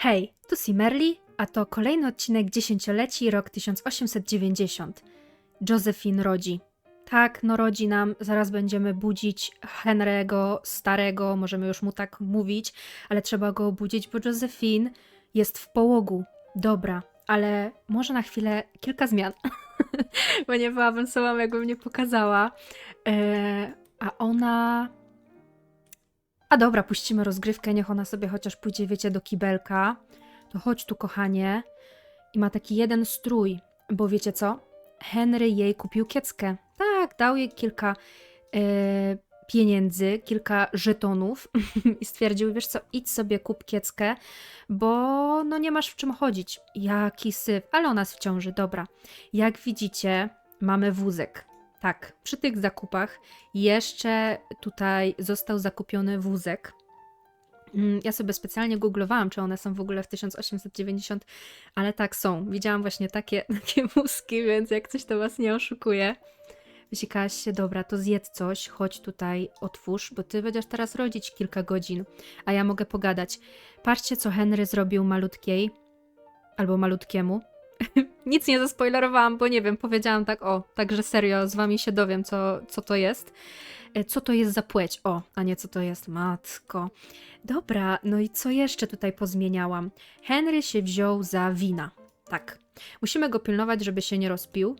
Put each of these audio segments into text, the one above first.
Hej, tu Simerli, a to kolejny odcinek dziesięcioleci, rok 1890. Josephine rodzi. Tak, no rodzi nam, zaraz będziemy budzić Henry'ego starego, możemy już mu tak mówić, ale trzeba go obudzić, bo Josephine jest w połogu. Dobra, ale może na chwilę kilka zmian, bo nie wyawansowałam, jakbym nie pokazała. E, a ona... A dobra, puścimy rozgrywkę, niech ona sobie chociaż pójdzie, wiecie, do kibelka. To chodź tu, kochanie. I ma taki jeden strój, bo wiecie co? Henry jej kupił kieckę. Tak, dał jej kilka e, pieniędzy, kilka żetonów i stwierdził, wiesz co, idź sobie kup kieckę, bo no nie masz w czym chodzić. Jaki syf, ale ona jest w ciąży, dobra. Jak widzicie, mamy wózek. Tak, przy tych zakupach jeszcze tutaj został zakupiony wózek. Mm, Ja sobie specjalnie googlowałam, czy one są w ogóle w 1890, ale tak są. Widziałam właśnie takie, takie wózki, więc jak coś to was nie oszukuje. Wysikałaś się, dobra, to zjedz coś, chodź tutaj, otwórz, bo ty będziesz teraz rodzić kilka godzin, a ja mogę pogadać. Patrzcie, co Henry zrobił malutkiej, albo malutkiemu. Nic nie zaspoilerowałam, bo nie wiem, powiedziałam tak, o, także serio, z wami się dowiem, co, co to jest. E, Co to jest za płeć? O, a nie co to jest, matko. Dobra, no i co jeszcze tutaj pozmieniałam? Henry się wziął za wina. Tak. Musimy go pilnować, żeby się nie rozpił.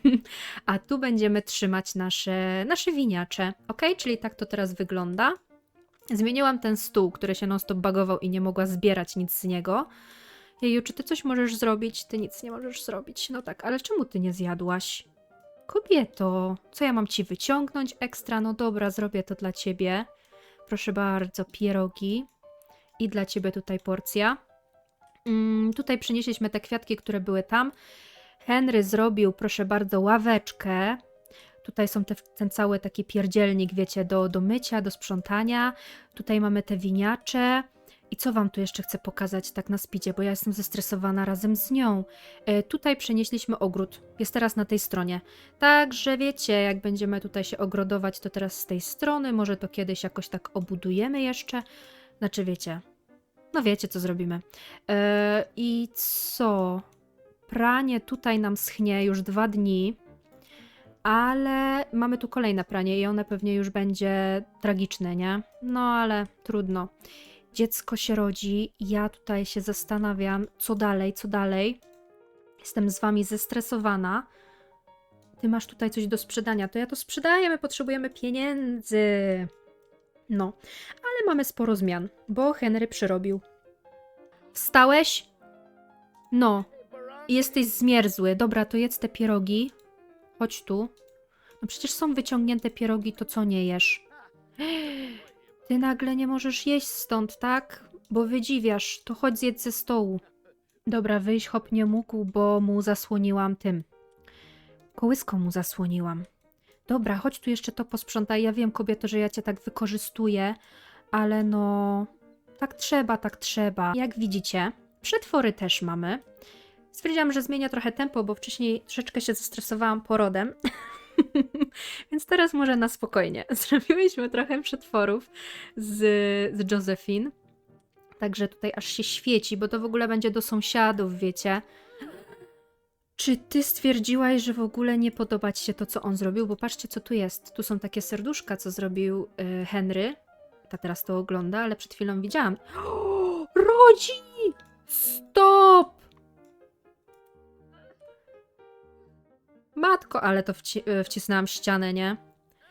A tu będziemy trzymać nasze, nasze winiacze. Ok? Czyli tak to teraz wygląda. Zmieniłam ten stół, który się non-stop bagował i nie mogła zbierać nic z niego. Jeju, czy ty coś możesz zrobić? Ty nic nie możesz zrobić. No tak, ale czemu ty nie zjadłaś? Kobieto, co ja mam ci wyciągnąć ekstra? No dobra, zrobię to dla ciebie. Proszę bardzo, pierogi. I dla ciebie tutaj porcja. Mm, tutaj przynieśliśmy te kwiatki, które były tam. Henry zrobił, proszę bardzo, ławeczkę. Tutaj są te, ten cały taki pierdzielnik, wiecie, do, do mycia, do sprzątania. Tutaj mamy te winiacze. I co wam tu jeszcze chcę pokazać tak na spidzie, bo ja jestem zestresowana razem z nią. E, tutaj przenieśliśmy ogród. Jest teraz na tej stronie. Także wiecie, jak będziemy tutaj się ogrodować, to teraz z tej strony. Może to kiedyś jakoś tak obudujemy jeszcze. Znaczy, wiecie. No wiecie, co zrobimy. E, I co? Pranie tutaj nam schnie już dwa dni. Ale mamy tu kolejne pranie i one pewnie już będzie tragiczne, nie? No ale trudno. Dziecko się rodzi, ja tutaj się zastanawiam, co dalej, co dalej. Jestem z wami zestresowana. Ty masz tutaj coś do sprzedania, to ja to sprzedaję, my potrzebujemy pieniędzy. No, ale mamy sporo zmian, bo Henry przyrobił. Wstałeś? No, jesteś zmierzły. Dobra, to jedz te pierogi. Chodź tu. No przecież są wyciągnięte pierogi, to co nie jesz? Ty nagle nie możesz jeść stąd, tak? Bo wydziwiasz, to chodź zjedz ze stołu. Dobra, wyjść hop nie mógł, bo mu zasłoniłam tym. Kołyską mu zasłoniłam. Dobra, chodź tu jeszcze to posprzątaj. Ja wiem, kobieto, że ja cię tak wykorzystuję, ale no... Tak trzeba, tak trzeba. Jak widzicie, przetwory też mamy. Stwierdziłam, że zmienię trochę tempo, bo wcześniej troszeczkę się zestresowałam porodem. Więc teraz może na spokojnie. Zrobiłyśmy trochę przetworów z, z Josephine. Także tutaj aż się świeci, bo to w ogóle będzie do sąsiadów, wiecie. Czy ty stwierdziłaś, że w ogóle nie podoba ci się to, co on zrobił? Bo patrzcie, co tu jest. Tu są takie serduszka, co zrobił y, Henry. Ta teraz to ogląda, ale przed chwilą widziałam. rodzi! Stop! Matko, ale to wci y, wcisnęłam ścianę, nie?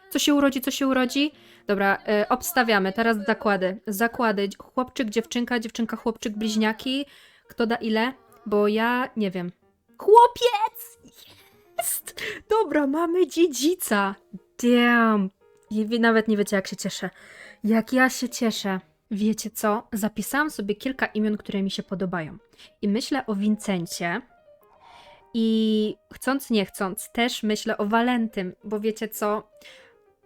Co się urodzi, co się urodzi? Dobra, y, obstawiamy. Teraz zakłady. Zakłady. Chłopczyk, dziewczynka, dziewczynka, chłopczyk, bliźniaki. Kto da ile? Bo ja nie wiem. Chłopiec! Jest! Dobra, mamy dziedzica. Damn. I nawet nie wiecie, jak się cieszę. Jak ja się cieszę. Wiecie co? Zapisałam sobie kilka imion, które mi się podobają. I myślę o Vincencie, i chcąc, nie chcąc, też myślę o Walentym, bo wiecie co?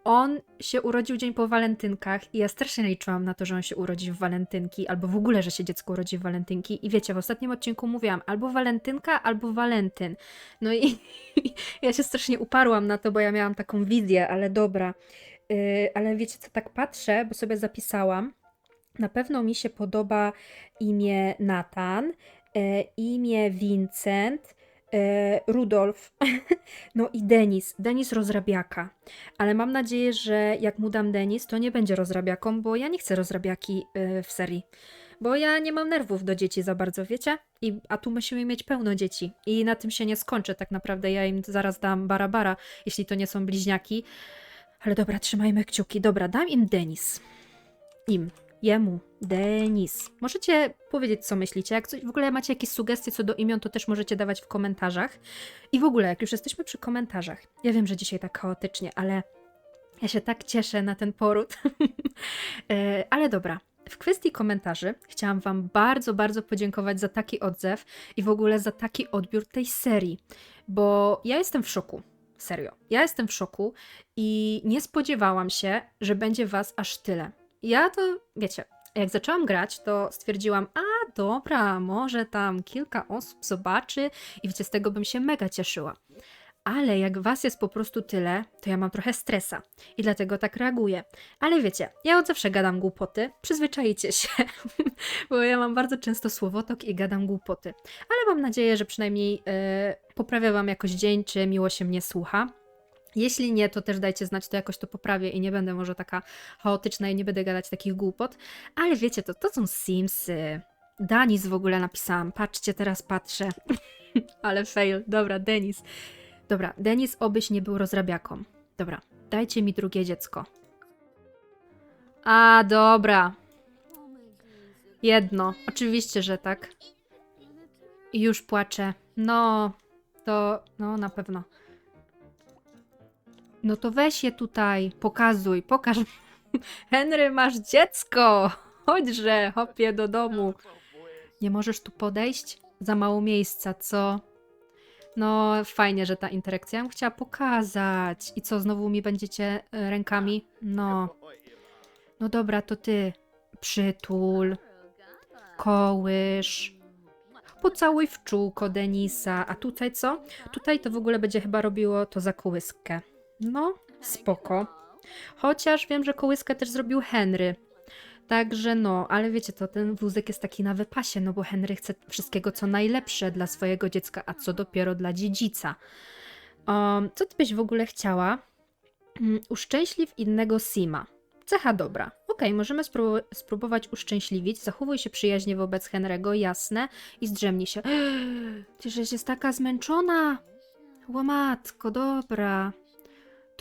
On się urodził dzień po walentynkach i ja strasznie liczyłam na to, że on się urodzi w walentynki, albo w ogóle, że się dziecko urodzi w walentynki. I wiecie, w ostatnim odcinku mówiłam albo walentynka, albo walentyn. No i ja się strasznie uparłam na to, bo ja miałam taką wizję, ale dobra. Yy, ale wiecie co, tak patrzę, bo sobie zapisałam Na pewno mi się podoba imię Nathan, e, imię Vincent, Rudolf, no i Denis. Denis rozrabiaka. Ale mam nadzieję, że jak mu dam Denis, to nie będzie rozrabiaką, bo ja nie chcę rozrabiaki e, w serii. Bo ja nie mam nerwów do dzieci za bardzo, wiecie? I, a tu musimy mieć pełno dzieci. I na tym się nie skończę tak naprawdę. Ja im zaraz dam barabara, jeśli to nie są bliźniaki. Ale dobra, trzymajmy kciuki. Dobra, dam im Denis. Im. Jemu. Denis. Możecie powiedzieć, co myślicie. Jak coś, w ogóle macie jakieś sugestie co do imion, to też możecie dawać w komentarzach. I w ogóle, jak już jesteśmy przy komentarzach, ja wiem, że dzisiaj tak chaotycznie, ale ja się tak cieszę na ten poród. E, ale dobra. W kwestii komentarzy chciałam Wam bardzo, bardzo podziękować za taki odzew i w ogóle za taki odbiór tej serii, bo ja jestem w szoku. Serio. Ja jestem w szoku i nie spodziewałam się, że będzie Was aż tyle. Ja to, wiecie, jak zaczęłam grać, to stwierdziłam, a dobra, może tam kilka osób zobaczy i wiecie, z tego bym się mega cieszyła. Ale jak was jest po prostu tyle, to ja mam trochę stresa i dlatego tak reaguję. Ale wiecie, ja od zawsze gadam głupoty, przyzwyczajcie się, bo ja mam bardzo często słowotok i gadam głupoty. Ale mam nadzieję, że przynajmniej e, poprawia wam jakoś dzień, czy miło się mnie słucha. Jeśli nie, to też dajcie znać, to jakoś to poprawię i nie będę może taka chaotyczna i nie będę gadać takich głupot. Ale wiecie, to, to są Simsy. Danis w ogóle napisałam. Patrzcie, teraz patrzę. Ale fail. Dobra, Denis. Dobra, Denis obyś nie był rozrabiaką. Dobra, dajcie mi drugie dziecko. A, dobra. Jedno. Oczywiście, że tak. I już płaczę. No, to, no na pewno. No to weź je tutaj, pokazuj, pokaż. Henry, masz dziecko! Chodźże, hopie do domu. Nie możesz tu podejść? Za mało miejsca, co? No, fajnie, że ta interakcja. Ja bym chciała pokazać. I co, znowu mi będziecie e, rękami? No. No dobra, to ty. Przytul, kołysz. Pocałuj w czółko Denisa. A tutaj co? Tutaj to w ogóle będzie chyba robiło to za kołyskę. No, spoko. Chociaż wiem, że kołyskę też zrobił Henry. Także no, ale wiecie to, ten wózek jest taki na wypasie, no bo Henry chce wszystkiego co najlepsze dla swojego dziecka, a co dopiero dla dziedzica. Um, co ty byś w ogóle chciała? Mm, uszczęśliw innego Sima. Cecha dobra. Okej, możemy spró- spróbować uszczęśliwić. Zachowuj się przyjaźnie wobec Henry'ego, jasne, i zdrzemnij się. Ty jest taka zmęczona. Łomatko, dobra.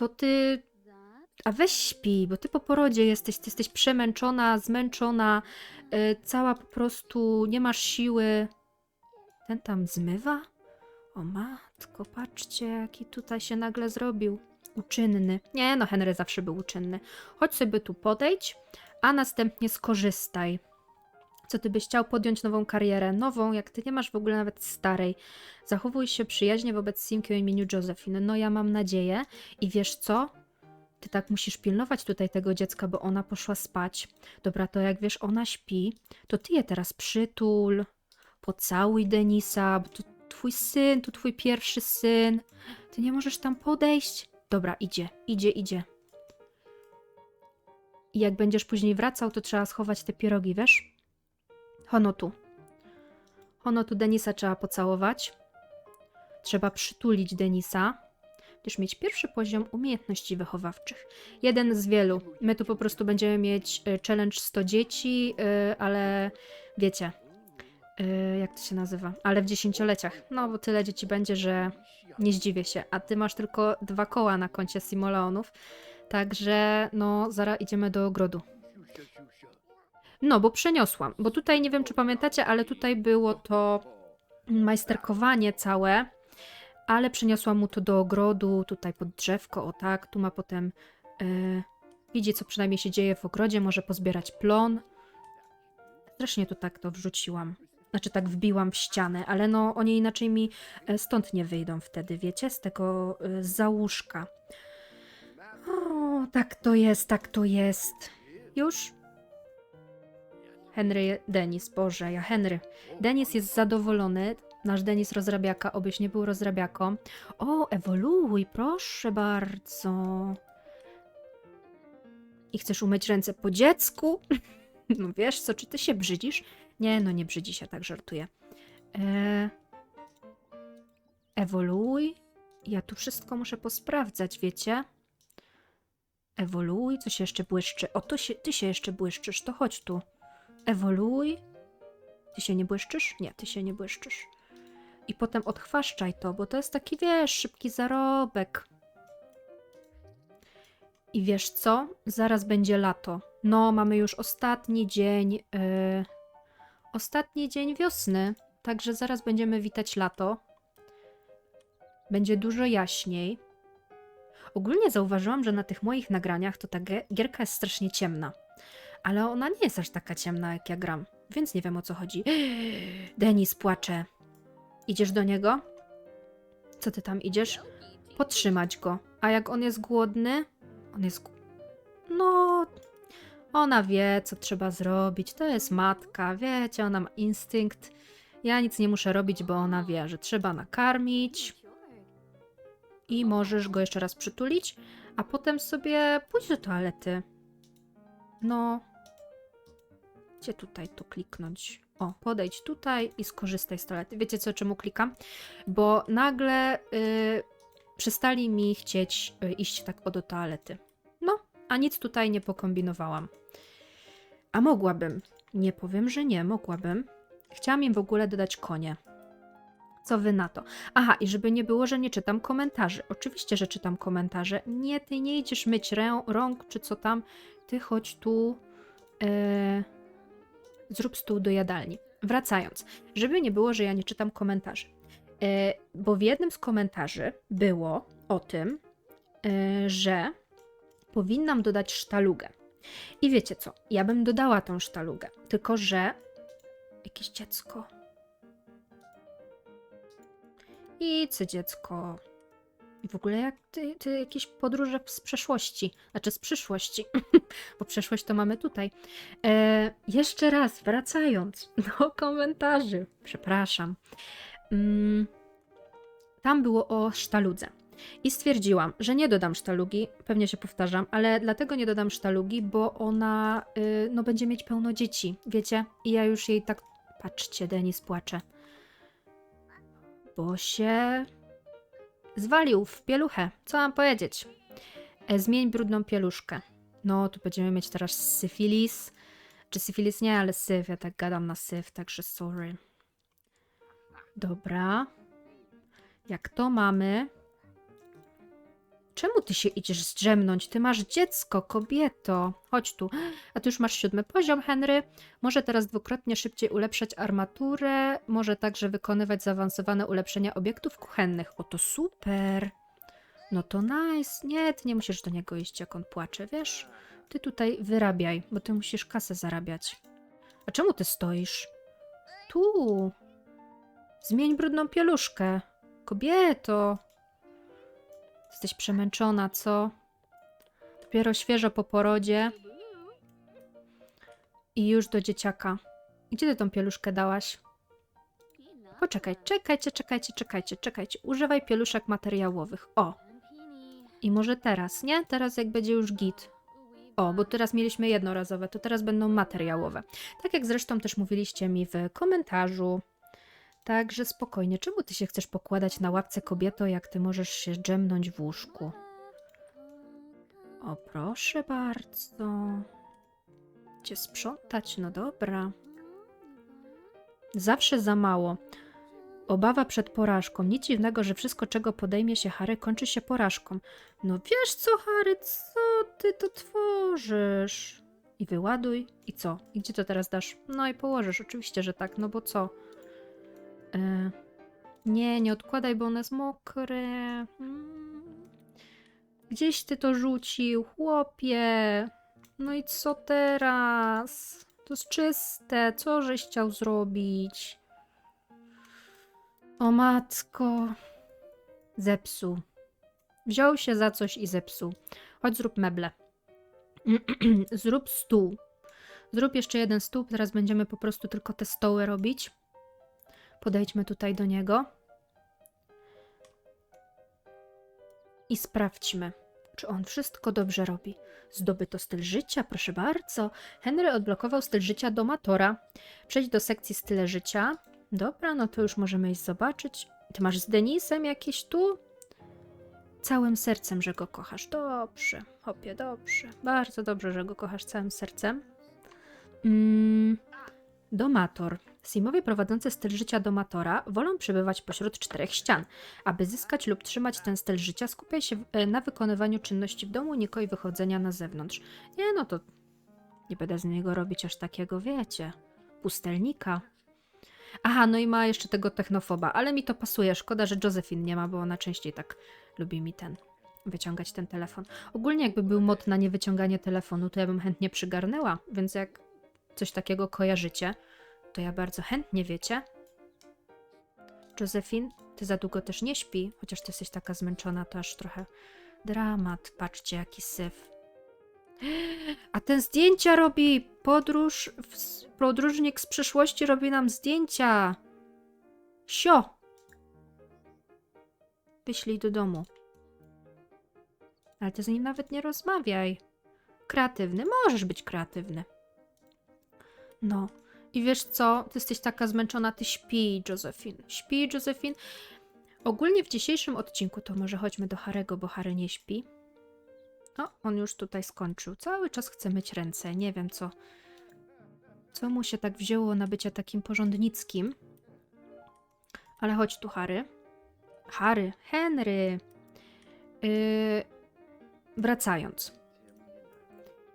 To ty a weź śpi, bo ty po porodzie jesteś, ty jesteś przemęczona, zmęczona, y, cała po prostu nie masz siły. Ten tam zmywa? O matko, patrzcie, jaki tutaj się nagle zrobił. Uczynny. Nie no, Henry zawsze był uczynny. Chodź sobie tu podejdź, a następnie skorzystaj. Co ty byś chciał podjąć nową karierę? Nową, jak ty nie masz w ogóle nawet starej. Zachowuj się przyjaźnie wobec Simki o imieniu Josephine. No ja mam nadzieję. I wiesz co? Ty tak musisz pilnować tutaj tego dziecka, bo ona poszła spać. Dobra, to jak wiesz, ona śpi, to ty je teraz przytul, pocałuj Denisa, bo to twój syn, to twój pierwszy syn. Ty nie możesz tam podejść? Dobra, idzie, idzie, idzie. I jak będziesz później wracał, to trzeba schować te pierogi, wiesz? Hono tu. Hono tu Denisa trzeba pocałować. Trzeba przytulić Denisa będziesz mieć pierwszy poziom umiejętności wychowawczych. Jeden z wielu. My tu po prostu będziemy mieć y, challenge 100 dzieci, y, ale wiecie, y, jak to się nazywa? Ale w dziesięcioleciach. No, bo tyle dzieci będzie, że nie zdziwię się. A ty masz tylko dwa koła na koncie Simoleonów. Także, no, zaraz idziemy do ogrodu. No, bo przeniosłam. Bo tutaj, nie wiem czy pamiętacie, ale tutaj było to majsterkowanie całe ale przyniosła mu to do ogrodu, tutaj pod drzewko, o tak, tu ma potem, e, widzi co przynajmniej się dzieje w ogrodzie, może pozbierać plon. Zresztą tu tak to wrzuciłam, znaczy tak wbiłam w ścianę, ale no oni inaczej mi e, stąd nie wyjdą wtedy, wiecie, z tego e, załóżka. O, tak to jest, tak to jest. Już? Henry, Denis, Boże, ja Henry. Denis jest zadowolony, Nasz Denis rozrabiaka, obyś nie był rozrabiaką. O, ewoluuj, proszę bardzo. I chcesz umyć ręce po dziecku? No wiesz co, czy ty się brzydzisz? Nie, no nie brzydzi się, tak żartuję. E... Ewoluuj. Ja tu wszystko muszę posprawdzać, wiecie? Ewoluuj, co się jeszcze błyszczy? O, to się, ty się jeszcze błyszczysz, to chodź tu. Ewoluuj. Ty się nie błyszczysz? Nie, ty się nie błyszczysz. I potem odchwaszczaj to, bo to jest taki, wiesz, szybki zarobek. I wiesz co? Zaraz będzie lato. No, mamy już ostatni dzień. Yy, ostatni dzień wiosny. Także zaraz będziemy witać lato. Będzie dużo jaśniej. Ogólnie zauważyłam, że na tych moich nagraniach to ta gierka jest strasznie ciemna. Ale ona nie jest aż taka ciemna, jak ja gram. Więc nie wiem o co chodzi. Denis płacze. Idziesz do niego? Co ty tam idziesz? Potrzymać go. A jak on jest głodny? On jest. No. Ona wie, co trzeba zrobić. To jest matka, wiecie, ona ma instynkt. Ja nic nie muszę robić, bo ona wie, że trzeba nakarmić i możesz go jeszcze raz przytulić, a potem sobie pójdź do toalety. No. Gdzie tutaj to kliknąć? O, podejdź tutaj i skorzystaj z toalety. Wiecie co, czemu klikam? Bo nagle y, przestali mi chcieć y, iść tak o do toalety. No, a nic tutaj nie pokombinowałam. A mogłabym. Nie powiem, że nie, mogłabym. Chciałam im w ogóle dodać konie. Co wy na to? Aha, i żeby nie było, że nie czytam komentarzy. Oczywiście, że czytam komentarze. Nie, ty nie idziesz myć rę, rąk, czy co tam. Ty chodź tu. e, zrób stół do jadalni. Wracając, żeby nie było, że ja nie czytam komentarzy. E, bo w jednym z komentarzy było o tym, e, że powinnam dodać sztalugę. I wiecie co? Ja bym dodała tą sztalugę, tylko że jakieś dziecko. I co dziecko? W ogóle jak ty, ty jakieś podróże z przeszłości, znaczy z przyszłości, bo przeszłość to mamy tutaj. E, jeszcze raz, wracając do komentarzy, przepraszam. Mm, tam było o sztaludze. I stwierdziłam, że nie dodam sztalugi, pewnie się powtarzam, ale dlatego nie dodam sztalugi, bo ona y, no, będzie mieć pełno dzieci, wiecie? I ja już jej tak. Patrzcie, Denis płacze. Bo się zwalił w pieluchę. Co mam powiedzieć? E, zmień brudną pieluszkę. No, tu będziemy mieć teraz syfilis. Czy syfilis nie, ale syf. Ja tak gadam na syf, także sorry. Dobra. Jak to mamy? Czemu ty się idziesz zdrzemnąć? Ty masz dziecko, kobieto. Chodź tu. A ty już masz siódmy poziom, Henry. Może teraz dwukrotnie szybciej ulepszać armaturę. Może także wykonywać zaawansowane ulepszenia obiektów kuchennych. O, to super. No to nice. Nie, ty nie musisz do niego iść, jak on płacze, wiesz? Ty tutaj wyrabiaj, bo ty musisz kasę zarabiać. A czemu ty stoisz? Tu. Zmień brudną pieluszkę. Kobieto. Jesteś przemęczona, co? Dopiero świeżo po porodzie i już do dzieciaka. Gdzie ty tą pieluszkę dałaś? Poczekaj, czekajcie, czekajcie, czekajcie, czekajcie. Używaj pieluszek materiałowych. O, i może teraz, nie? Teraz jak będzie już git. O, bo teraz mieliśmy jednorazowe, to teraz będą materiałowe. Tak jak zresztą też mówiliście mi w komentarzu. Także spokojnie, czemu ty się chcesz pokładać na łapce kobieto, jak ty możesz się drzemnąć w łóżku? O, proszę bardzo. Cię sprzątać, no dobra. Zawsze za mało. Obawa przed porażką. Nic dziwnego, że wszystko, czego podejmie się Harry, kończy się porażką. No wiesz co, Harry, co ty to tworzysz? I wyładuj. I co? I gdzie to teraz dasz? No i położysz. Oczywiście, że tak, no bo co? E, nie, nie odkładaj, bo one jest mokre. Mm. Gdzieś ty to rzucił, chłopie. No i co teraz? To jest czyste. Co żeś chciał zrobić? O matko. Zepsuł. Wziął się za coś i zepsuł. Chodź, zrób meble. zrób stół. Zrób jeszcze jeden stół. Teraz będziemy po prostu tylko te stoły robić. Podejdźmy tutaj do niego. I sprawdźmy, czy on wszystko dobrze robi. Zdobyto styl życia, proszę bardzo. Henry odblokował styl życia domatora. Przejdź do sekcji style życia. Dobra, no to już możemy iść zobaczyć. Ty masz z Denisem jakieś tu? Całym sercem, że go kochasz. Dobrze, hopie, dobrze. Bardzo dobrze, że go kochasz całym sercem. Mm, domator. Simowie prowadzący styl życia domatora wolą przebywać pośród czterech ścian. Aby zyskać lub trzymać ten styl życia, skupiaj się e, na wykonywaniu czynności w domu, nikoj wychodzenia na zewnątrz. Nie, no to nie będę z niego robić aż takiego, wiecie, pustelnika. Aha, no i ma jeszcze tego technofoba, ale mi to pasuje. Szkoda, że Josephine nie ma, bo ona częściej tak lubi mi ten wyciągać ten telefon. Ogólnie jakby był mod na niewyciąganie telefonu, to ja bym chętnie przygarnęła, więc jak coś takiego kojarzycie, to ja bardzo chętnie, wiecie? Josephine, ty za długo też nie śpi, chociaż ty jesteś taka zmęczona, to aż trochę dramat. Patrzcie, jaki syf. A ten zdjęcia robi podróż, podróżnik z przyszłości robi nam zdjęcia. Sio! Wyślij do domu. Ale ty z nim nawet nie rozmawiaj. Kreatywny, możesz być kreatywny. No. I wiesz co? Ty jesteś taka zmęczona, ty śpi, Josephine. Śpi, Josephine. Ogólnie w dzisiejszym odcinku to może chodźmy do Harego, bo Harry nie śpi. O, on już tutaj skończył. Cały czas chce myć ręce. Nie wiem co. Co mu się tak wzięło na bycie takim porządnickim. Ale chodź tu, Harry. Harry, Henry. Yy, wracając.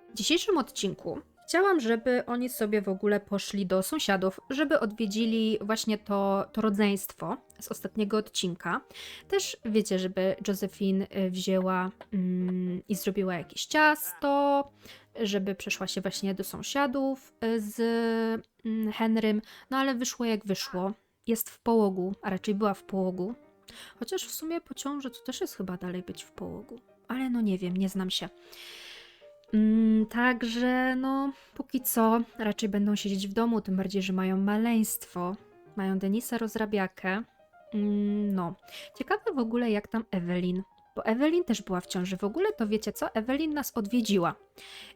W dzisiejszym odcinku chciałam, żeby oni sobie w ogóle poszli do sąsiadów, żeby odwiedzili właśnie to, to rodzeństwo z ostatniego odcinka. Też wiecie, żeby Josephine y, wzięła mm, i zrobiła jakieś ciasto, żeby przeszła się właśnie do sąsiadów y, z mm, Henrym, no ale wyszło jak wyszło. Jest w połogu, a raczej była w połogu. Chociaż w sumie po ciąży to też jest chyba dalej być w połogu. Ale no nie wiem, nie znam się. Mm, także no, póki co raczej będą siedzieć w domu, tym bardziej, że mają maleństwo. Mają Denisa rozrabiakę. Mm, no. Ciekawe w ogóle jak tam Ewelin. Bo Ewelin też była w ciąży. W ogóle to wiecie co? Ewelin nas odwiedziła.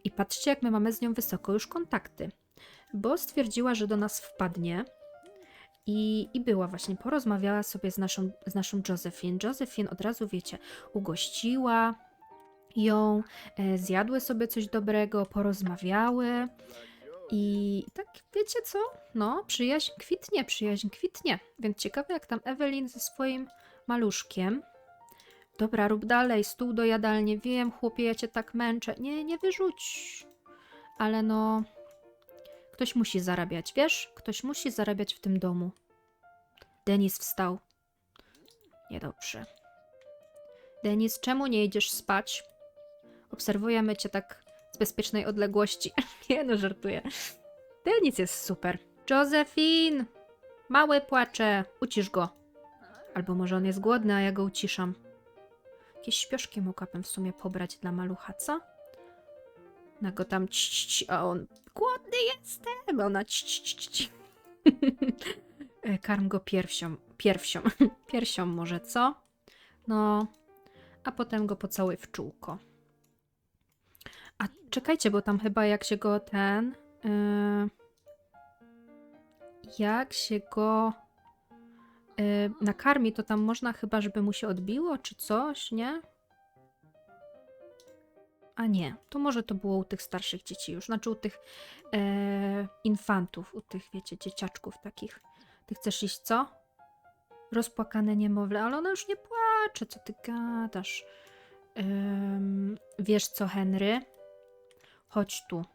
I patrzcie, jak my mamy z nią wysoko już kontakty. Bo stwierdziła, że do nas wpadnie. I, I była właśnie, porozmawiała sobie z naszą, z naszą Josephine. Josephine od razu, wiecie, ugościła ją, e, zjadły sobie coś dobrego, porozmawiały. I tak, wiecie co? No, przyjaźń kwitnie, przyjaźń kwitnie. Więc ciekawe, jak tam Ewelin ze swoim maluszkiem. Dobra, rób dalej, stół do jadalni. Wiem, chłopie, ja cię tak męczę. Nie, nie wyrzuć. Ale no, ktoś musi zarabiać, wiesz? Ktoś musi zarabiać w tym domu. Denis wstał. Niedobrze. Denis, czemu nie idziesz spać? Obserwujemy cię tak z bezpiecznej odległości. nie no, żartuję. Denis jest super. Josephine! Mały płacze. Ucisz go. Albo może on jest głodny, a ja go uciszam. Jakieś śpioszki mogłabym w sumie pobrać dla malucha, co? Na go tam a on głodny jestem, ona. E, Karm go piersią, piersią, piersią może, co? No, a potem go pocałuj w czółko. Czekajcie, bo tam chyba jak się go ten... Yy, jak się go yy, nakarmi, to tam można chyba, żeby mu się odbiło, czy coś, nie? A nie, to może to było u tych starszych dzieci już, znaczy u tych e, infantów, u tych, wiecie, dzieciaczków takich. Ty chcesz iść, co? Rozpłakane niemowlę, ale ona już nie płacze, co ty gadasz? Wiesz co, Henry? Chodź tu.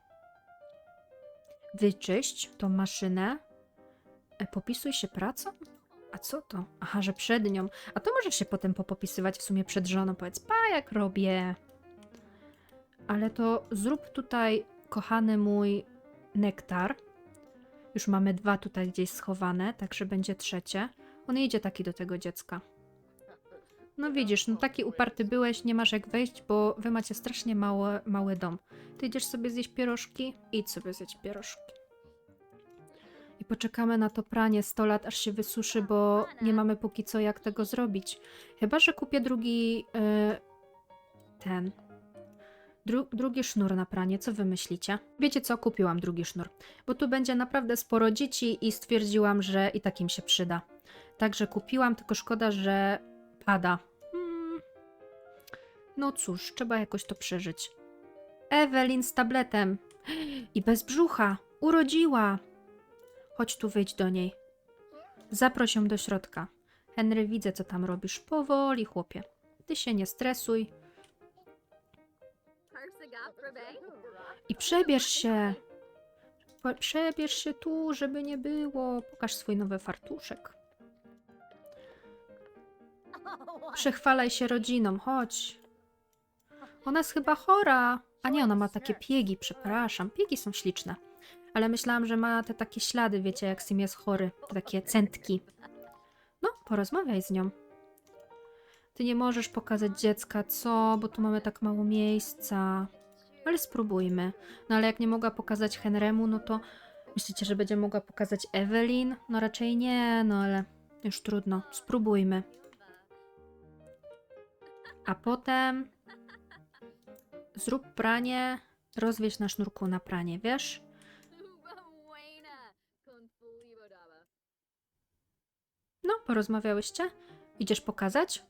Wyczyść tą maszynę. E, popisuj się pracą? A co to? Aha, że przed nią. A to możesz się potem popopisywać w sumie przed żoną. Powiedz, pa, jak robię. Ale to zrób tutaj, kochany mój, nektar. Już mamy dwa tutaj gdzieś schowane, także będzie trzecie. On idzie taki do tego dziecka. No widzisz, no taki uparty byłeś, nie masz jak wejść, bo wy macie strasznie mały, mały dom. Ty idziesz sobie zjeść pierożki? Idź sobie zjeść pierożki. I poczekamy na to pranie 100 lat, aż się wysuszy, bo nie mamy póki co jak tego zrobić. Chyba, że kupię drugi... y, ten... Dru drugi sznur na pranie, co wy myślicie? Wiecie co, kupiłam drugi sznur, bo tu będzie naprawdę sporo dzieci i stwierdziłam, że i takim się przyda. Także kupiłam, tylko szkoda, że pada. Hmm. No cóż, trzeba jakoś to przeżyć. Ewelin z tabletem i bez brzucha, urodziła. Chodź tu, wyjdź do niej. Zaproś ją do środka. Henry, widzę, co tam robisz. Powoli, chłopie. Ty się nie stresuj. I przebierz się. Przebierz się tu, żeby nie było. Pokaż swój nowy fartuszek. Przechwalaj się rodziną, chodź. Ona jest chyba chora. A nie, ona ma takie piegi, przepraszam. Piegi są śliczne. Ale myślałam, że ma te takie ślady, wiecie, jak Sim jest chory. Te takie centki. No, porozmawiaj z nią. Ty nie możesz pokazać dziecka, co? Bo tu mamy tak mało miejsca. Ale spróbujmy. No ale jak nie mogła pokazać Henrymu, no to myślicie, że będzie mogła pokazać Evelyn? No raczej nie, no ale już trudno. Spróbujmy. A potem zrób pranie, rozwieź na sznurku na pranie, wiesz? No, porozmawiałyście? Idziesz pokazać?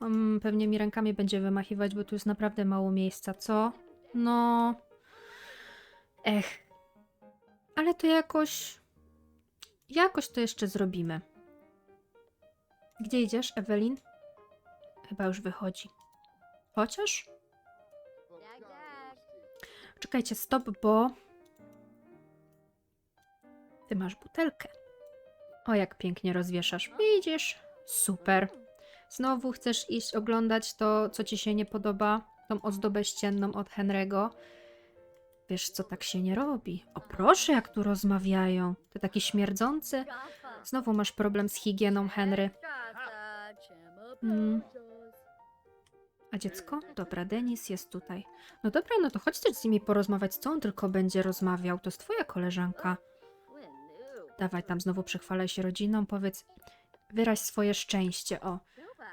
Um, pewnie mi rękami będzie wymachiwać, bo tu jest naprawdę mało miejsca, co? No. Ech. Ale to jakoś. Jakoś to jeszcze zrobimy. Gdzie idziesz, Ewelin? Chyba już wychodzi. Chociaż? Czekajcie, stop, bo. Ty masz butelkę. O, jak pięknie rozwieszasz. Widzisz? Super. Znowu chcesz iść oglądać to, co ci się nie podoba? Tą ozdobę ścienną od Henry'ego? Wiesz, co tak się nie robi. O, proszę, jak tu rozmawiają. Ty taki śmierdzący. Znowu masz problem z higieną, Henry. Mm. A dziecko? Dobra, Denis jest tutaj. No dobra, no to chodź też z nimi porozmawiać, co on tylko będzie rozmawiał. To jest twoja koleżanka. Dawaj tam znowu przechwalaj się rodziną, powiedz, wyraź swoje szczęście, o,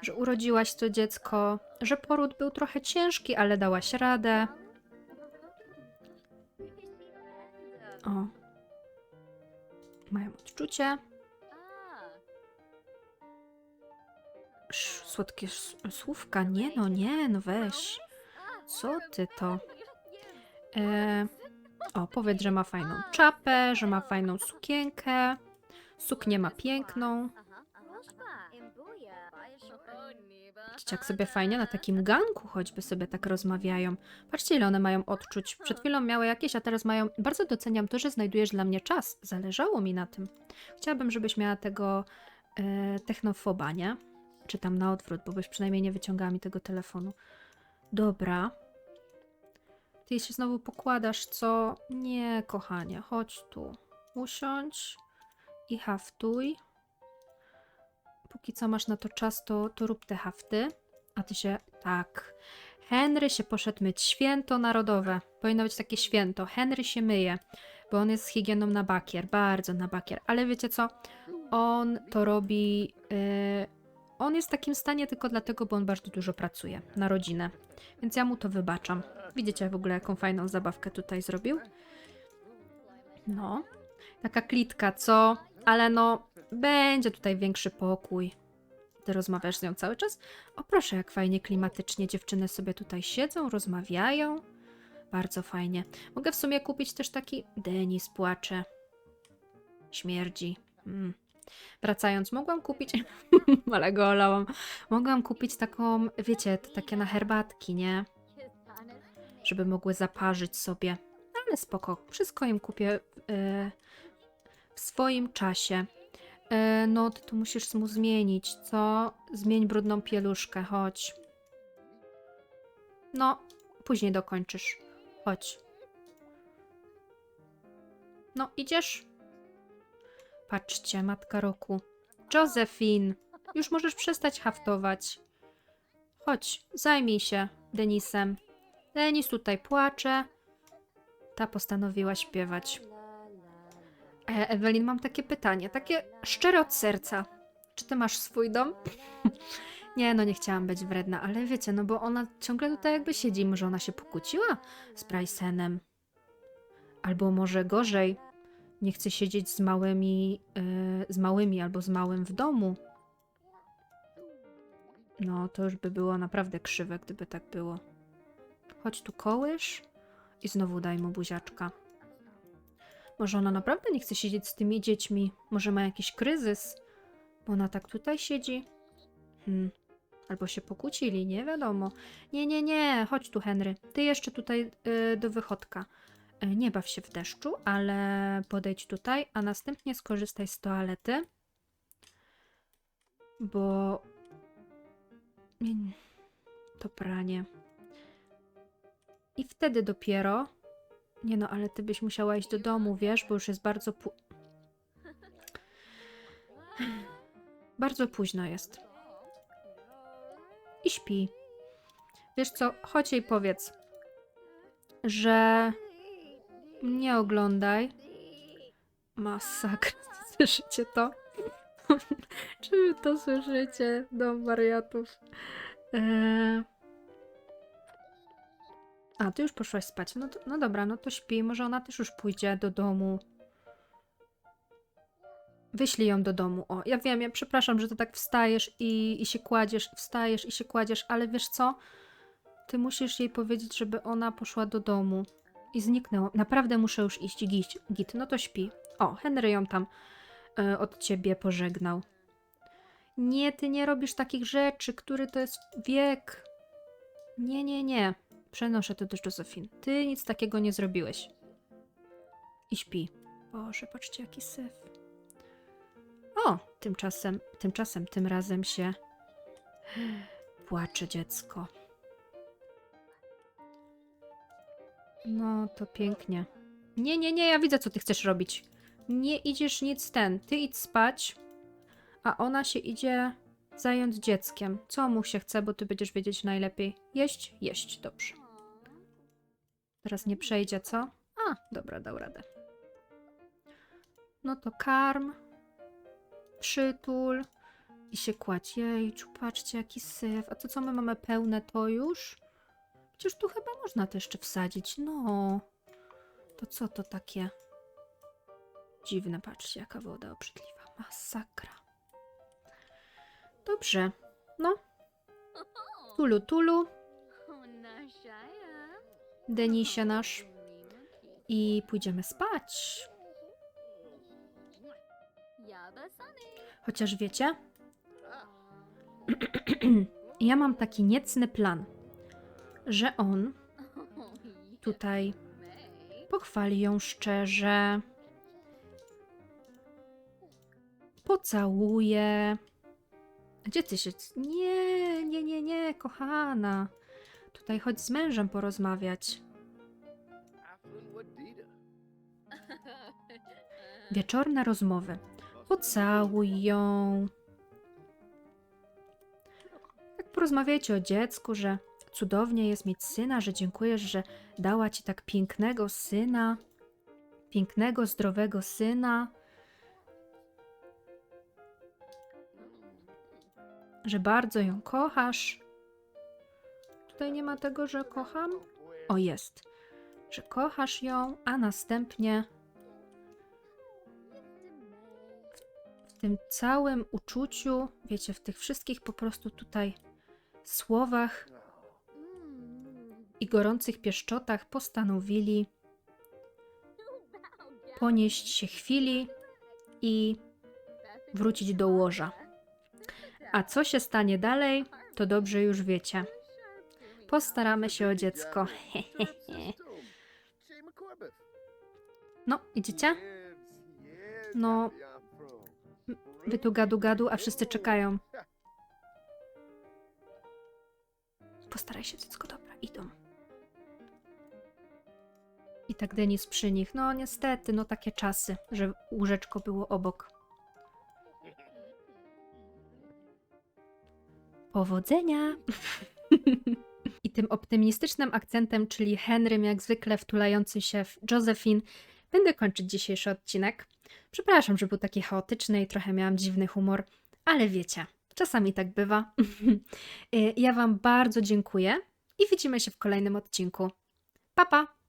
że urodziłaś to dziecko, że poród był trochę ciężki, ale dałaś radę. O. Mają odczucie. Słodkie słówka. Nie no, nie, no weź. Co ty to? E, o, powiedz, że ma fajną czapę, że ma fajną sukienkę. Suknię ma piękną. Widzicie, jak sobie fajnie na takim ganku choćby sobie tak rozmawiają. Patrzcie, ile one mają odczuć. Przed chwilą miały jakieś, a teraz mają... Bardzo doceniam to, że znajdujesz dla mnie czas. Zależało mi na tym. Chciałabym, żebyś miała tego e, technofoba, nie? Czy tam na odwrót, bo byś przynajmniej nie wyciągała mi tego telefonu. Dobra. Ty się znowu pokładasz, co? Nie, kochanie, chodź tu. Usiądź i haftuj. Póki co masz na to czas, to, to rób te hafty. A ty się. Tak. Henry się poszedł myć. Święto narodowe. Powinno być takie święto. Henry się myje, bo on jest z higieną na bakier. Bardzo na bakier. Ale wiecie co? On to robi. Yy, on jest w takim stanie tylko dlatego, bo on bardzo dużo pracuje na rodzinę. Więc ja mu to wybaczam. Widzicie w ogóle, jaką fajną zabawkę tutaj zrobił? No. Taka klitka, co? Ale no, będzie tutaj większy pokój. Ty rozmawiasz z nią cały czas? O proszę, jak fajnie klimatycznie dziewczyny sobie tutaj siedzą, rozmawiają. Bardzo fajnie. Mogę w sumie kupić też taki... Denis płacze. Śmierdzi. Mm. Wracając, mogłam kupić... Ale go olałam. Mogłam kupić taką, wiecie, takie na herbatki, nie? Żeby mogły zaparzyć sobie. Ale spoko. Wszystko im kupię e, w swoim czasie. E, no, ty tu musisz mu zmienić, co? Zmień brudną pieluszkę, chodź. No, później dokończysz. Chodź. No, idziesz? Patrzcie, matka roku. Josephine, już możesz przestać haftować. Chodź, zajmij się Denisem. Denis tutaj płacze. Ta postanowiła śpiewać. E, Ewelin, mam takie pytanie, takie szczere od serca. Czy ty masz swój dom? Nie, no nie chciałam być wredna, ale wiecie, no bo ona ciągle tutaj jakby siedzi. Może ona się pokłóciła z Brycenem? Albo może gorzej, nie chce siedzieć z małymi, yy, z małymi albo z małym w domu. No, to już by było naprawdę krzywe, gdyby tak było. Chodź tu kołysz i znowu daj mu buziaczka. Może ona naprawdę nie chce siedzieć z tymi dziećmi? Może ma jakiś kryzys? Bo ona tak tutaj siedzi? Hmm. Albo się pokłócili, nie wiadomo. Nie, nie, nie, chodź tu, Henry. Ty jeszcze tutaj y, do wychodka. Y, nie baw się w deszczu, ale podejdź tutaj, a następnie skorzystaj z toalety. Bo. To pranie. I wtedy dopiero. Nie no, ale ty byś musiała iść do domu, wiesz, bo już jest bardzo. Pu- bardzo późno jest. I śpi. Wiesz co, chodź jej powiedz, że nie oglądaj. Masakra. Słyszycie to? Czy wy to słyszycie? Dom wariatów. Eee... A, ty już poszłaś spać. No, to, no dobra, no to śpi. Może ona też już pójdzie do domu. Wyślij ją do domu. O, ja wiem, ja przepraszam, że ty tak wstajesz i, i się kładziesz, wstajesz i się kładziesz, ale wiesz co? Ty musisz jej powiedzieć, żeby ona poszła do domu i zniknęła. Naprawdę muszę już iść. Git, git. no to śpi. O, Henry ją tam e, od ciebie pożegnał. Nie, ty nie robisz takich rzeczy, który to jest wiek. Nie, nie, nie. Przenoszę to do Josephine. Ty nic takiego nie zrobiłeś. I śpi. Boże, patrzcie jaki syf. O, tymczasem, tymczasem, tym razem się płacze dziecko. No, to pięknie. Nie, nie, nie, ja widzę, co ty chcesz robić. Nie idziesz nic ten. Ty idź spać, a ona się idzie zająć dzieckiem. Co mu się chce, bo ty będziesz wiedzieć najlepiej. Jeść? Jeść, dobrze. Teraz nie przejdzie, co? A, dobra, dał radę. No to karm, przytul i się kładź. Jejciu, patrzcie jaki syf. A to co, my mamy pełne to już? Przecież tu chyba można to jeszcze wsadzić. No. To co to takie? Dziwne, patrzcie, jaka woda obrzydliwa. Masakra. Dobrze. No. Tulu, tulu. Denisie nasz. I pójdziemy spać. Chociaż wiecie, ja mam taki niecny plan, że on tutaj pochwali ją szczerze, pocałuje. Gdzie ty się. Nie, nie, nie, nie, kochana. Tutaj chodź z mężem porozmawiać. Wieczorne rozmowy. Pocałuj ją. Tak porozmawiajcie o dziecku, że cudownie jest mieć syna, że dziękujesz, że dała ci tak pięknego syna, pięknego, zdrowego syna, że bardzo ją kochasz. Tutaj nie ma tego, że kocham. O, jest. Że kochasz ją, a następnie w tym całym uczuciu, wiecie, w tych wszystkich po prostu tutaj słowach i gorących pieszczotach postanowili ponieść się chwili i wrócić do łoża. A co się stanie dalej, to dobrze już wiecie. Postaramy się o dziecko. No, idziecie? No, Wy tu gadu gadu, a wszyscy czekają. Postaraj się, dziecko, dobra, idą. I tak Denis przy nich. No niestety, no takie czasy, że łóżeczko było obok. Powodzenia! I tym optymistycznym akcentem, czyli Henrym jak zwykle wtulający się w Josephine, będę kończyć dzisiejszy odcinek. Przepraszam, że był taki chaotyczny i trochę miałam dziwny humor, ale wiecie, czasami tak bywa. Y, ja Wam bardzo dziękuję i widzimy się w kolejnym odcinku. Pa, pa!